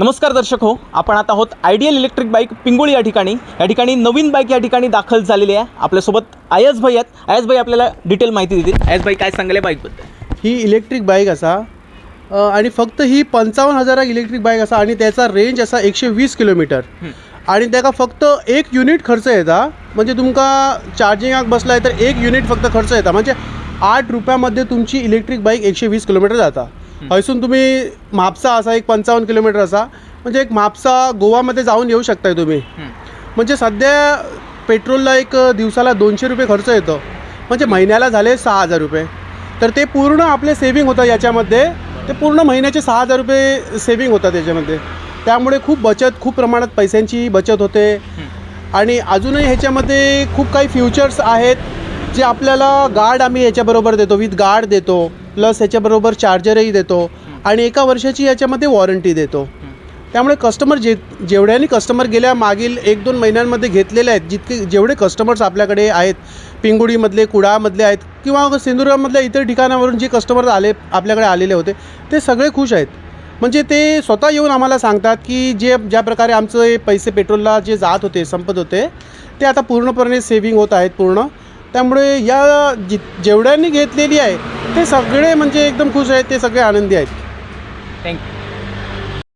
नमस्कार दर्शक हो आपण आता आहोत आयडियल इलेक्ट्रिक बाईक पिंगोळी या ठिकाणी. या ठिकाणी नवीन बाईक या ठिकाणी दाखल झालेली आहे. आपल्यासोबत आयस भाई आहेत. आयस भाई आपल्याला डिटेल माहिती देतील. आयस भाई काय सांगाल बाईकबद्दल ही इलेक्ट्रिक बाईक असा आणि फक्त ही पंचावन्न हजाराक इलेक्ट्रिक बाईक असा आणि त्याचा रेंज असा एकशे वीस किलोमीटर आणि त्याका फक्त एक युनिट खर्च येता. म्हणजे तुमका चार्जिंगाक बसलाय तर एक युनिट फक्त खर्च येता. म्हणजे आठ रुपयामध्ये तुमची इलेक्ट्रिक बाईक एकशे वीस किलोमीटर जाता. हयसून तुम्ही म्हापसा असा एक पंचावन्न किलोमीटर असा म्हणजे एक म्हापसा गोवामध्ये जाऊन येऊ शकताय तुम्ही. म्हणजे सध्या पेट्रोलला एक दिवसाला दोनशे रुपये खर्च येतो. म्हणजे महिन्याला झाले सहा हजार रुपये. तर ते पूर्ण आपले सेविंग होतं याच्यामध्ये. ते पूर्ण महिन्याचे सहा हजार रुपये सेविंग होतात याच्यामध्ये. त्यामुळे खूप बचत खूप प्रमाणात पैशांची बचत होते. आणि अजूनही ह्याच्यामध्ये खूप काही फ्युचर्स आहेत. जे आपल्याला गार्ड आम्ही याच्याबरोबर देतो विथ गार्ड देतो प्लस याच्याबरोबर चार्जरही देतो आणि एका वर्षाची याच्यामध्ये वॉरंटी देतो. त्यामुळे कस्टमर जे जेवढ्यानी कस्टमर गेल्या मागील एक दोन महिन्यांमध्ये घेतलेले आहेत जितके जेवढे कस्टमर्स आपल्याकडे आहेत पिंगुडीमधले कुडाळमधले आहेत किंवा सिंधुदुर्गामधल्या इतर ठिकाणावरून जे कस्टमर आले आपल्याकडे आलेले होते ते सगळे खुश आहेत. म्हणजे ते स्वतः येऊन आम्हाला सांगतात की जे ज्या प्रकारे आमचं पैसे पेट्रोलला जे जात होते संपत होते ते आता पूर्णपणे सेविंग होत आहेत पूर्ण. त्यामुळे या जि जेवढ्यांनी घेतलेली आहे ते सगळे म्हणजे एकदम खुश आहेत ते सगळे आनंदी आहेत. थँक्यू